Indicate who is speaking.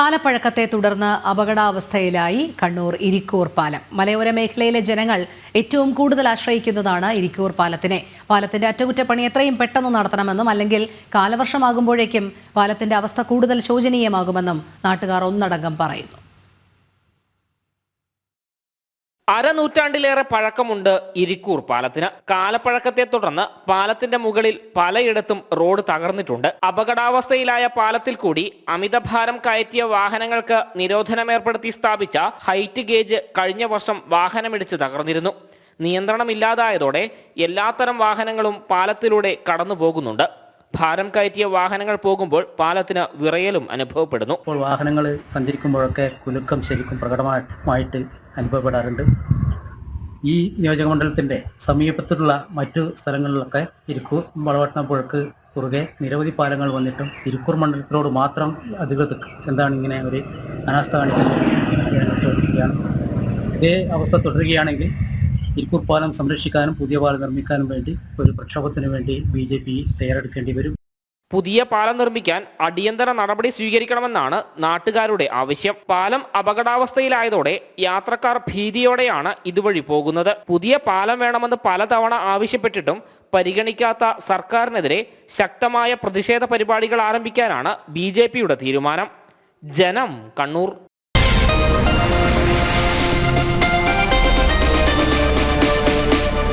Speaker 1: കാലപ്പഴക്കത്തെ തുടർന്ന് അപകടാവസ്ഥയിലായി കണ്ണൂർ ഇരിക്കൂർ പാലം. മലയോര മേഖലയിലെ ജനങ്ങൾ ഏറ്റവും കൂടുതൽ ആശ്രയിക്കുന്നതാണ് ഇരിക്കൂർ പാലത്തിനെ. പാലത്തിന്റെ അറ്റകുറ്റപ്പണി എത്രയും പെട്ടെന്ന് നടത്തണമെന്നും അല്ലെങ്കിൽ കാലവർഷമാകുമ്പോഴേക്കും പാലത്തിന്റെ അവസ്ഥ കൂടുതൽ ശോചനീയമാകുമെന്നും നാട്ടുകാർ ഒന്നടങ്കം പറയുന്നു.
Speaker 2: അരനൂറ്റാണ്ടിലേറെ പഴക്കമുണ്ട് ഇരിക്കൂർ പാലത്തിന്. കാലപ്പഴക്കത്തെ തുടർന്ന് പാലത്തിന്റെ മുകളിൽ പലയിടത്തും റോഡ് തകർന്നിട്ടുണ്ട്. അപകടാവസ്ഥയിലായ പാലത്തിൽ കൂടി അമിതഭാരം കയറ്റിയ വാഹനങ്ങൾക്ക് നിരോധനം ഏർപ്പെടുത്തി സ്ഥാപിച്ച ഹൈറ്റ് ഗേജ് കഴിഞ്ഞ വർഷം വാഹനമിടിച്ച് തകർന്നിരുന്നു. നിയന്ത്രണമില്ലാതായതോടെ എല്ലാത്തരം വാഹനങ്ങളും പാലത്തിലൂടെ കടന്നു പോകുന്നുണ്ട് ഭാരം കയറ്റിയ വാഹനങ്ങൾ പോകുമ്പോൾ പാലത്തിന് വിറയലും അനുഭവപ്പെടുന്നു.
Speaker 3: ഇപ്പോൾ വാഹനങ്ങൾ സഞ്ചരിക്കുമ്പോഴൊക്കെ കുലുക്കം ശരിക്കും പ്രകടമായിട്ട് അനുഭവപ്പെടാറുണ്ട്. ഈ നിയോജകമണ്ഡലത്തിന്റെ സമീപത്തുള്ള മറ്റു സ്ഥലങ്ങളിലൊക്കെ ഇരിക്കൂർ വളവട്ടണ പുഴക്ക് കുറുകെ നിരവധി പാലങ്ങൾ വന്നിട്ടും ഇരിക്കൂർ മണ്ഡലത്തിനോട് മാത്രം അധികൃതർ എന്താണ് ഇങ്ങനെ ഒരു അനാസ്ഥ കാണിക്കുന്നത് ഇതേ അവസ്ഥ തുടരുകയാണെങ്കിൽ ഇരിക്കൂർ പാലം സംരക്ഷിക്കാനും പുതിയ പാലം നിർമ്മിക്കാനും വേണ്ടി ഒരു പ്രക്ഷോഭത്തിന് വേണ്ടി ബി ജെ പി തയ്യാറെടുക്കേണ്ടി വരും.
Speaker 2: പുതിയ പാലം നിർമ്മിക്കാൻ അടിയന്തര നടപടി സ്വീകരിക്കണമെന്നാണ് നാട്ടുകാരുടെ ആവശ്യം. പാലം അപകടാവസ്ഥയിലായതോടെ യാത്രക്കാർ ഭീതിയോടെയാണ് ഇതുവഴി പോകുന്നത്. പുതിയ പാലം വേണമെന്ന് പലതവണ ആവശ്യപ്പെട്ടിട്ടും പരിഗണിക്കാത്ത സർക്കാരിനെതിരെ ശക്തമായ പ്രതിഷേധ പരിപാടികൾ ആരംഭിക്കാനാണ് ബി തീരുമാനം. ജനം കണ്ണൂർ.